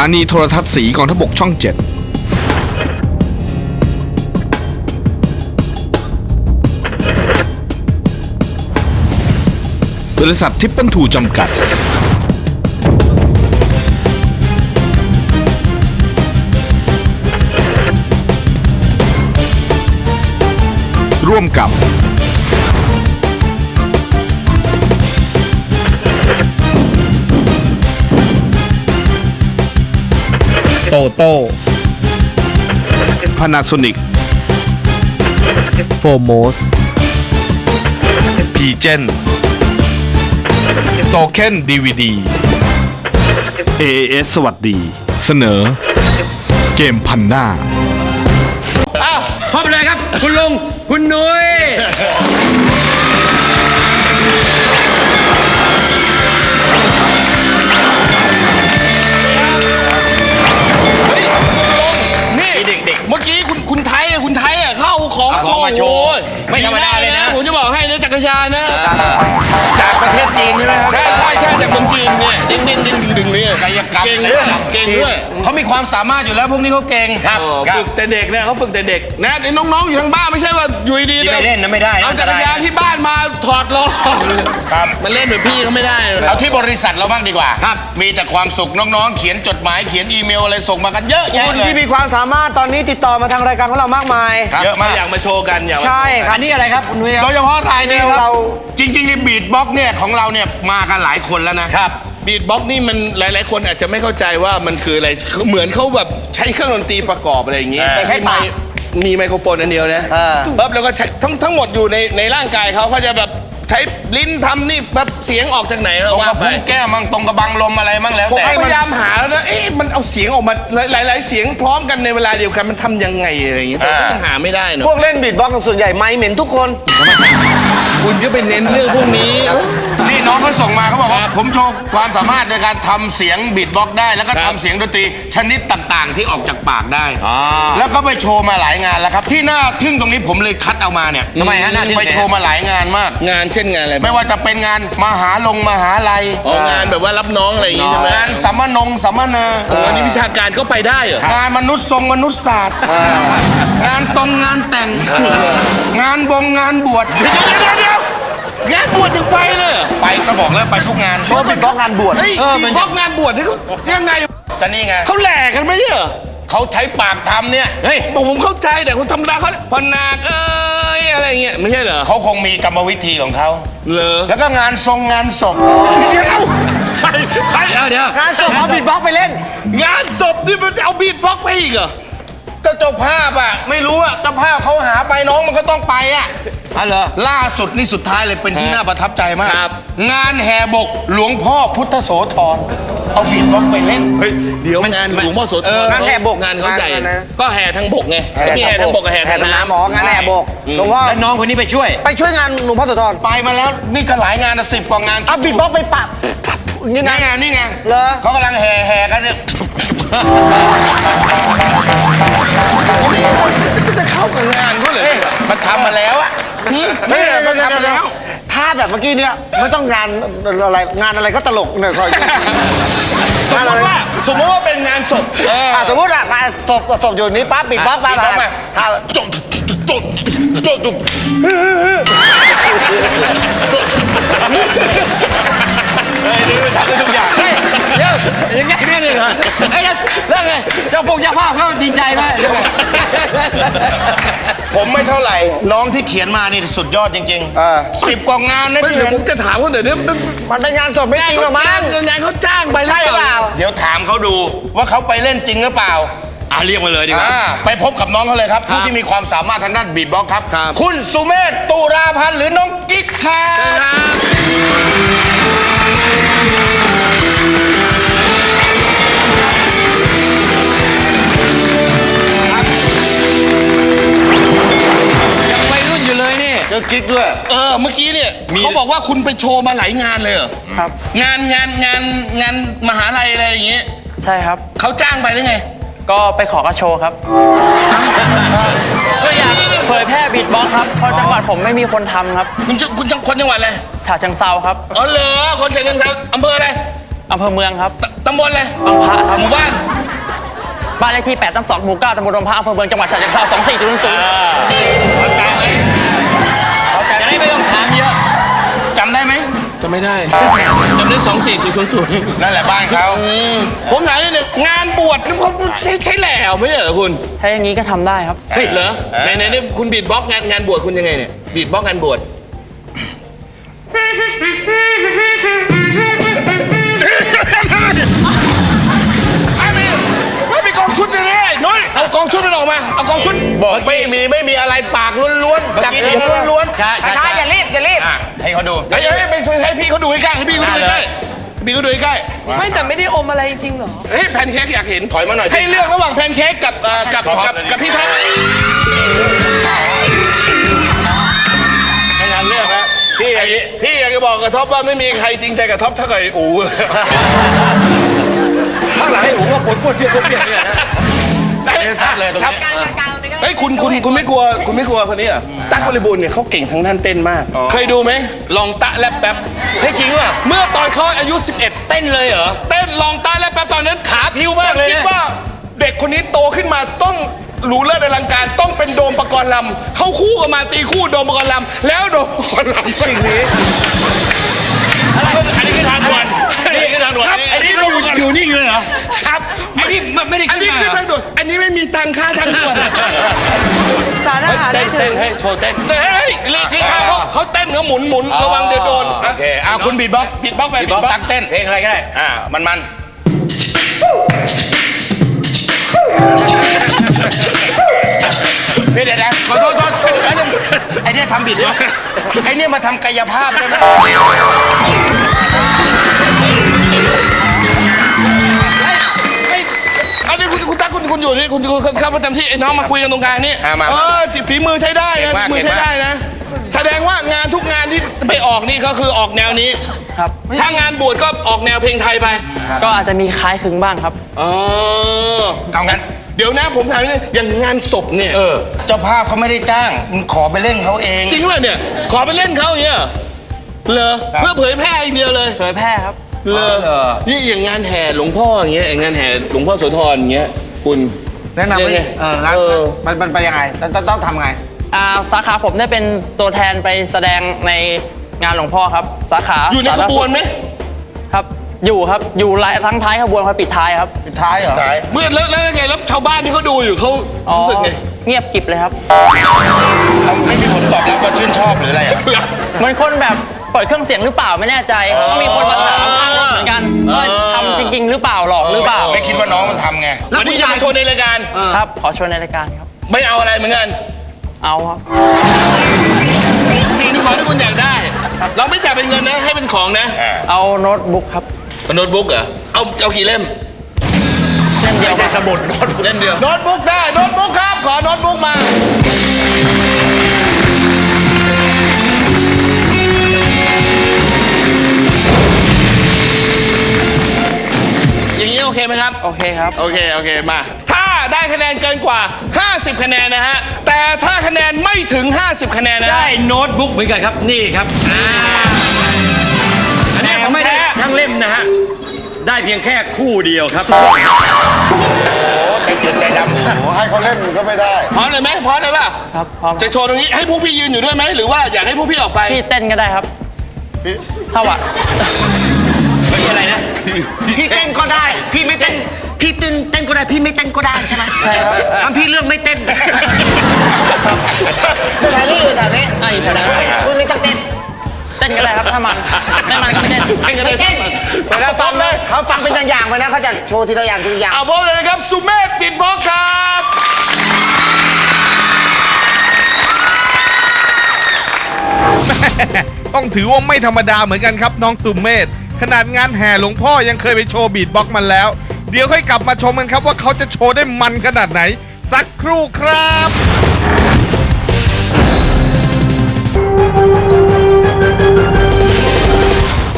านีโทรทัศน์สีกองทพบกช่องเจ็ดบริษัททิปเปิลทูจำกัด ร่วมกับ โตโต้ Panasonic โฟโมสพีเจนโซเคนดีวีดี AAS สวัสดี เสนอ เกมพันหน้า พบเลยครับ คุณลุง คุณนุ้ย ความสามารถอยู่แล้วพวกนี้เขาเก่งครับ ฝึกแต่เด็กเนี่ยเขาฝึกแต่เด็ก นะไอ้น้องๆอยู่ทางบ้านไม่ใช่ว่าอยู่ดีๆที่ไปเล่นนะไม่ได้นะเอาจักรยานที่บ้านมาถอดล้อครับมันเล่นแบบพี่เขาไม่ได้เลยเอาที่บริษัทเราบ้างดีกว่าครับมีแต่ความสุขน้องๆ เขียนจดหมายเขียนอีเมลอะไรส่งมากันเยอะแยะคนเลยที่มีความสามารถตอนนี้ติดต่อมาทางรายการของเรามากมายครับเยอะมากอยากมาโชว์กันอยากมาใช่ครับอันนี้อะไรครับคุณนุ้ยโดยเฉพาะรายนี้ครับเราจริงๆนี่บีดบ็อกเนี่ยของเราเนี่ยมากันหลายคนแล้วนะครับ บีทบ็อกนี่มันหลาย ๆ คนอาจจะไม่เข้าใจว่ามันคืออะไรคือเหมือนเขาแบบใช้เครื่องดนตรีประกอบอะไรอย่างงี้เออแต่ใช้ไมค์มีไมโครโฟนอันเดียวนะเออปั๊บแล้วก็ใช้ทั้งทั้งหมดอยู่ในในร่างกายเขาเขาจะแบบใช้ลิ้นทำนี่แบบเสียงออกจากไหนเราตรงว่ากระไป พุ้งแก้วมั่งตรงกระบังลมอะไรมั่งแล้วผมแต่ พยายามหาแล้วนะ เอ๊ะ มันเอาเสียงออกมาหลายหลายๆเสียงพร้อมกันในเวลาเดียวกัน มันทำยังไงอะไรอย่างงี้แต่ก็ยังหาไม่ได้เนพวอะกเล่นบีทบ็อกซ์ส่วนใหญ่ไม่เหม็นทุกคน คุณก็ไปเน้นเรื่องพวกนี้ นี่น้องเขาส่งมาเขาบอกว่าผมโชว์ความสามารถในการทำเสียงบีทบ็อกซ์ได้ แล้วก็ทำเสียงดนตรีชนิดต่างๆ ที่ออกจากปากได้แล้วก็ไปโชว์มาหลายงานแล้วครับ ที่น่าทึ่งตรงนี้ผมเลยคัดเอามาเนี่ยทำไมฮะน่าทึ่ง ไปโชว์มาหลายงานมาก งานเช่นงานอะไรไม่ว่าจะเป็นงานมหาลงมหาลัยอ๋องานแบบว่ารับน้องอะไรอย่างงี้ใช่ไหมงานสัมมนงสัมมนา โอ้อันนี้วิชาการก็ไปได้เหรอ งานมนุษย์ทรงมนุษยศาสตร์ งานตรงงานแต่ง งานบงงานบวชเดี๋ยวเดี๋ยวเดี๋ยว งานบวชถึงไปเลยเหรอไปก็บอกแล้วไปทุกงานเพราะบีทบ็อกซ์งานบวชเฮ้ยมีพวกงานบวชนี่เขายังไงก็นี่ไงเขาแหลกกันไหมเนี่ยเหรอเขาใช้ปากทำเนี่ยเฮ้ยบอกผมเข้าใจแต่คนธรรมดาเขาพอนาคเอ้ยอะไรอย่างเงี้ยไม่ใช่เหรอเขาคงมีกรรมวิธีของเขาเหรอแล้วก็งานทรงงานศพเดี๋ยวไปไปเดี๋ยวเดี๋ยวงานส่งเอาบีทบ็อกซ์ไปเล่น งานศพนี่มันจะเอาบีทบ็อกซ์ไปอีกเหรอ ก็เจ้าภาพอะ ไม่รู้อะเจ้าภาพเขาหาไปน้องมันก็ต้องไปอะอ๋อเหรอ ล่าสุดนี่สุดท้ายเลยเป็นที่น่าประทับใจมาก ครับ งานแห่บกหลวงพ่อพุทธโสธรเอาบีทบ็อกซ์ไปเล่นเฮ้ยเดี๋ยวงานหลวงพ่อโสธรงานแห่บกงานเขาใหญ่ งานอะไรนะ ก็แห่ทางบกไงมีแห่ทางบกกับแห่ทางน้ำ หมองานแห่บกหลวงพ่อแล้วน้องคนนี้ไปช่วย ไปช่วยงานหลวงพ่อโสธรไปมาแล้วนี่ก็หลายงานนะสิบกว่างานเอาบีทบ็อกซ์ไปปะนี่นะนี่ไงนี่ไงเหรอ เขากำลังแห่แห่กันเนี่ย จะเข้ากับงานเขาเลยมันทำมาแล้วอะนี่มันทำมาแล้ว ถ้าแบบเมื่อกี้เนี่ยไม่ต้องงานอะไรงานอะไรก็ตลกเนี่ยคอยสมมติว่าสมมติว่าเป็นงานศพเอออะสมมติอะอะศพศพอยู่นี้ปั๊บบีทบ็อกซ์บีทบ็อก ซ์ไปมาถ้าจบจบจบจบเดี๋ยวยังไงเนี่ยเนี่ยไอ้เนี่ยเรื่องไงเจ้าพงเจ้าภาพเขาดีใจไหมผมไม่เท่าไหร่ น้องที่เขียนมานี่สุดยอดจริงเออๆสิบกว่างานนะไม่ที่เดี๋ยวเห็นผมจะถามเขาหน่อยเนี่ยมันเป็นงานศพไม่จริงหรอกมั้จ้างงงานเขาจ้างไปใช่หรือเปล่าเดี๋ยวถามเขาดูว่าเขาไปเล่นจริงหรือเปล่า อ่าเรียกมาเลยดีกว่า อ่าไปพบกับน้องเขาเลยครับ ผู้ที่มีความสามารถทางด้านบีทบ็อกซ์ครับครับ คุณสุเมธตุราพันธ์หรือน้องกิ๊กครับ วัยรุ่นอยู่เลยนี่ เจอกิ๊กด้วย เออ เมื่อกี้เนี่ยเขาบอกว่าคุณไปโชว์มาหลายงานเลยเหรอครับ งานงานงานงานมหาลัยอะไรอย่างเงี้ยใช่ครับ เขาจ้างไปหรือไง ก็ไปขอกระโชว์ครับก็อยากเผยแพร่บีทบ็อกซ์ครับเพราะจังหวัดผมไม่มีคนทำครับคุณจะคุณจังคนจังหวัดอะไรฉะเชิงเซาครับอ๋อเหรอคนฉะเชิงเทราอำเภออะไรอำเภอเมืองครับตตำบลอะไรบางพระครับหมู่บ้านบ้านเลขที่8ทับ2หมู่9ตำบลรมพระอำเภอเมืองจังหวัดฉะเชิงเทรา2400เข้าใจไหมเข้าใจจะได้ไม่ต้อง จะไม่ได้จำได้สองสี่ศูนย์ศูนย์ศูนย์นั่นแหละบ้านเขาผมถามนิดนึงงานบวชนี่เขาใช้ใช้แหล่ไม่ใช่เหรอคุณถ้าอย่างนี้ก็ทำได้ครับ เฮ้ยเหรอไหนไหนนี่คุณบีดบ็อกซ์งานงานบวชคุณยังไงเนี่ยบีดบ็อกซ์งานบวชไม่ บอกไม่มีไม่มีอะไรปากล้วนๆจากเสียงล้วนๆใช่ใช่ช้าอย่ารีบอย่ารีบอะให้เขาดูเฮ้ยเฮ้ยไปไปให้พี่เขาดูใกล้ๆให้พี่เขาดูใกล้ๆพี่เขาดูใกล้ไม่แต่ไม่ได้อมอะไรจริงๆเหรอๆเฮ้ยแพนเค้กอยากเห็นถอยมาหน่อยให้เลือกระหว่างแพนเค้กกับเอ่อกับกับกับพี่ท็อปให้งานเลือกนะพี่อยากพี่อยากจะบอกกับท็อปว่าไม่มีใครจริงใจกับท็อปเท่ากับไอ้อู๋ข้างหลังให้ผมว่าปวดปวดเพี้ยนปวดเพี้ยนเนี่ยนะชัดเลยตรงนี้ เฮ้ยคุณคุณคุณไม่กลัวคุณไม่กลัวคนนี้เหรอตั๊กบริบูรณ์เนี่ยเขาเก่งทางด้านเต้นมาก เคยดูไหมลองตะแลบแป๊บเฮ้ยจริงว่ะเมื่อตอนเขาอายุ 11 เต้นเลยเหรอ เต้นลองตะแลบแป๊บตอนนั้นขาพิ้วมากเลยนะ คิดว่าเด็กคนนี้โตขึ้นมาต้องรู้เลิศอลังการต้องเป็นโดมประกรณ์ลำเขาคู่กันมาตีคู่โดมประกรณ์ลำแล้วโดมประกรณ์ลำสิ่งนี้อะไรอันนี้คือทางด่วนอันนี้คือทางด่วนครับอันนี้เราอยู่นิ่งเลยเหรอครับอั นนี้มันไม่ได้อันขึ้นนี้มาคือทางด่วนอันนี้ไม่มีตังค่าทางด่วนสารอาหารเต้ได้นถึเต้นงให้โชว์เต้นเฮ้ยลีกลีกทางเขาเขาเต้นเขาหมุนหมุนระวังเดี๋ยวโดนโอเคอะคุณบีดบ็อกซ์บิดบ็อกซ์ไปบีบิบดบ็อกบ็อกตักซ์เต้นเพลงอะไรก็ได้อ่ามันมันเดี๋ยวเดี๋ยวนะขอโทษขอโทษแล้วนึงไอ้เนี่ยทำบิดวะไอ้เนี่ยมาทำกายภาพได้ไหม คุณคุณตั๊กคุณคุณอยู่นี่คุณคุณเข้าประจำที่ไอ้น้องมาคุยกันตรงกลางนี่อะมาเออฝีมือใช้ได้นะเก่งมากฝีมือใช้ได้นะ แสดงว่างานทุกงานที่ไปออกนี่ก็คือออกแนวนี้ ครับ ถ้างานบวชก็ออกแนวเพลงไทยไปก็อาจจะมีคล้ายคลึงบ้างครับอ๋อเอางั้นเดี๋ยวนะผมถามนี่อย่างงานศพเนี่ยเออเจ้าภาพเขาไม่ได้จ้างมึงขอไปเล่นเขาเอง จริงเหรอเนี่ย ขอไปเล่นเขาอย่างเงี้ยเหรอเหรอครับเพื่อเผยแพร่อย่างเดียวเลยเผยแพร่ครับ เหรอนี่อย่างงานแห่หลวงพ่ออย่างเงี้ยอย่างงานแห่หลวงพ่อโสธรอย่างเงี้ย คุณแนะนำยังไงให้เอองั้นเออมันมันไปยังไงต้องต้องต้องทำไง อ่าสาขาผมได้เป็นตัวแทนไปแสดงในงานหลวงพ่อครับ สาขาอยู่ในขบวนไหมครับ อยู่ครับอยู่ลายทั้งท้ายขบวนครับปิดท้ายครับปิดท้ายเหรอสายเมื่อแล้วแล้วยังไงแล้วชาวบ้านที่เขาดูอยู่เขาอ๋อรู้สึกไงเงียบกริบเลยครับ ไม่มีผลตอบรับว่าชื่นชอบหรืออะไรอะเหมือนคนแบบเปิดเครื่องเสียงหรือเปล่าไม่แน่ใจก็มีคนมาถามข้างรถเหมือนกันว่าทำจ ริงๆหรือเปล่าหลอกหรือเปล่าไม่คิดว่าน้องมันทำไงวันนี้จะมาโชว์ในรายการ ครับ ขอชวนในรายการครับ ไม่เอาอะไรเหมือนกันเอาครับสิ่งที่ของที่คุณอยากได้ เราไม่จ่ายเป็นเงินนะให้เป็นของนะ เอาโน้ตบุ๊กครับโน้ตบุ๊กเหรอเอาเอากี่เล่มเช่นเดียวครับสมุดโน้ตเล่มเดียวโน้ตบุ๊กได้โน้ตบุ๊กครับ ขอโน้ตบุ๊กมา โอเคไหมครับ โอเคครับ โอเค โอเค มา ถ้าได้คะแนนเกินกว่า 50 คะแนนนะฮะ แต่ถ้าคะแนนไม่ถึง 50 คะแนนนะฮะได้โน้ตบุ๊กเหมือนกันครับ นี่ครับอันนี้ไม่ได้ทั้งเล่มนะฮะ ได้เพียงแค่คู่เดียวครับ ใจเจืดใจดำให้เขาเล่นก็ไม่ได้ พร้อมเลยไหมพร้อมเลยป่ะ ครับพร้อมจะโชว์ตรงนี้ให้พวกพี่ยืนอยู่ด้วยไหม หรือว่าอยากให้พวกพี่ออกไป พี่เต้นก็ได้ครับถ้าว่า ไม่มีอะไรนะ พี่เต้นก็ได้ พี่ไม่เต้น พี่เต้นเต้นก็ได้ พี่ไม่เต้นก็ได้ใช่ไหมใช่ครับงั้นพี่เลือกไม่เต้นสถานีอยู่แถวนี้อะอยู่แถวนั้นคุณไม่ต้องเต้น เต้นก็ได้ครับถ้ามันไม่มันก็ไม่เต้นไม่เต้นไม่เต้นเวลาฟังเลยเขาฟังเป็นอย่างๆไปนะเขาจะโชว์ทีละอย่างทีละอย่างเอาพบเลยนะครับสุเมธปิดบล็อกครับต้องถือว่าไม่ธรรมดาเหมือนกันครับน้องสุมเมธ ขนาดงานแห่หลวงพ่อยังเคยไปโชว์บีทบ็อกซ์มันแล้ว เดี๋ยวค่อยกลับมาชมกันครับว่าเขาจะโชว์ได้มันขนาดไหน สักครู่ครับ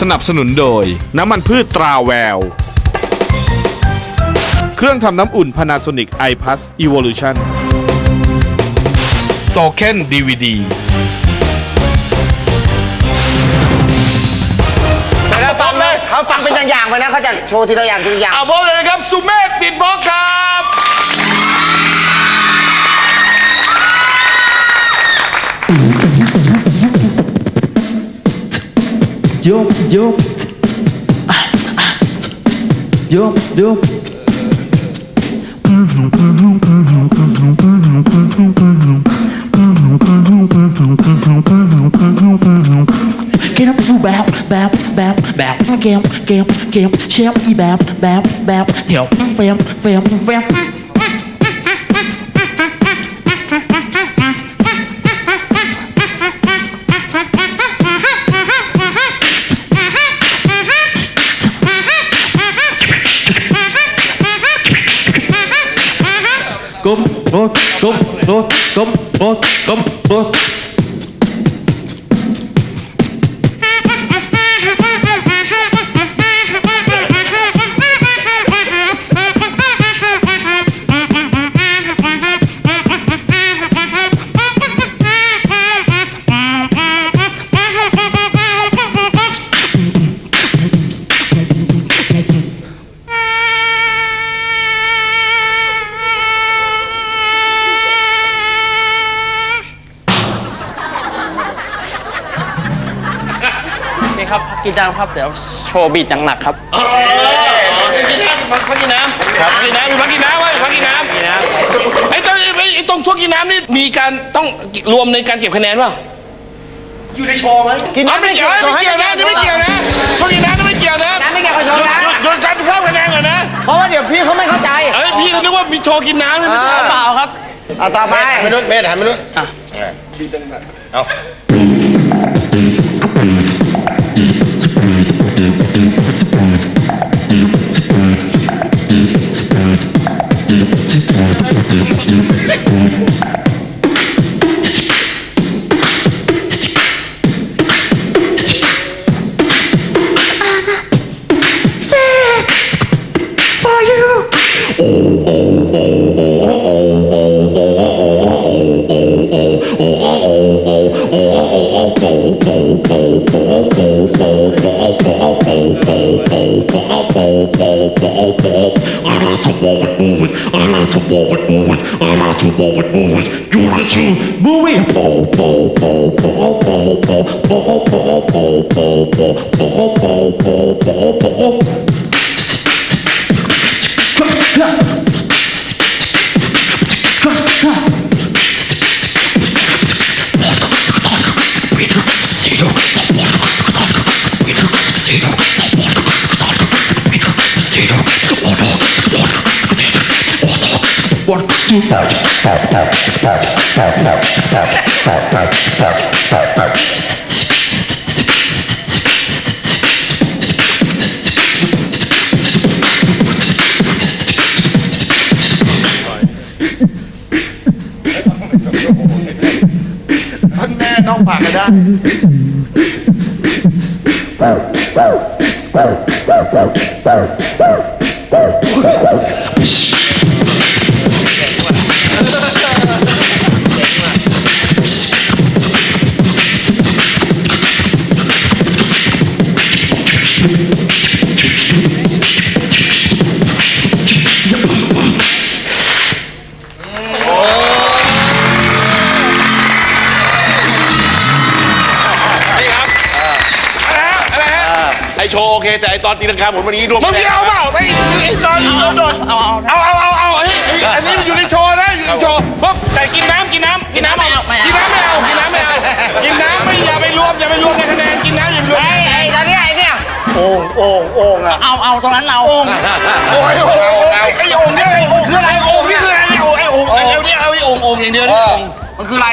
สนับสนุนโดย น้ำมันพืชตราแวว เครื่องทำน้ำอุ่น Panasonic iPlus Evolution โซเคนดีวดีันนั้เขาจะโชว์ทีละอย่างทีละอย่าง เอาบอกเลยนะครับสุเมธปิดบล็อกครับยกยกยกยกแค่นั้นฟูแบบแบบ bẹp bẹp kẹp kẹp kẹp xếp bẹp bẹp bẹp thiệu phèm phèm phèm Kom, kom, kom, kom, kom, kom, kom, kom. กินน้ำครับเดี๋ยวโชว์บีดหนักๆครับกินน้ำพักกินน้ำพักกินน้ำพักกินน้ำไว้พักกินน้ำไอ้ตรงไอ้ตรงช่วงกินน้ำนี่มีการต้องรวมในการเก็บคะแนนป่ะอยู่ในโชว์ไหมกินน้ำไม่เกี่ยวไม่เกี่ยวนะไม่เกี่ยวนะช่วงกินน้ำนี่ไม่เกี่ยวนะน้ำไม่เกี่ยวกับโชว์นะหยุดหยุดการเพิ่มคะแนนก่อนนะ เพราะว่าเดี๋ยวพี่เขาไม่เข้าใจเอ้ยพี่ก็นึกว่ามีโชว์กินน้ำไม่ใช่เปล่าครับเอาต่อไปมนุษย์เมธหันมนุษย์เอา Movie. Yeah. ท่านแม่น้องปากกันได้นี่ โชว์โอเค แต่ไอตอนตีลังกาหมุนวันนี้รวมมึงเอาเปล่าไอไอตอนโดดเอาเอาเอาเอาเอาอันนี้อยู่ในโชว์นะอยู่ในโชว์ปุ๊บแต่กินน้ำกินน้ำกินน้ำไม่เอาไม่เอากินน้ำไม่เอากินน้ำไม่เอากินน้ำไม่อย่าไปรวมอย่าไปรวมในคะแนนกินน้ำอย่าไปรวมไอ้ไอ้ตอนนี้ไอ้เนี่ยเอาเอาตรงนั้นเราโอ้ยโอ้ยโอ้ยไอโอ่งเนี่ยไอโอ่งคืออะไรโอ่งนี่คืออะไรเนี่ยโอ่งไอโอ่งไอเอาเนี่ยเอาไอโอ่งโอ่งอย่างเดียวเนี่ยมันคืออะไร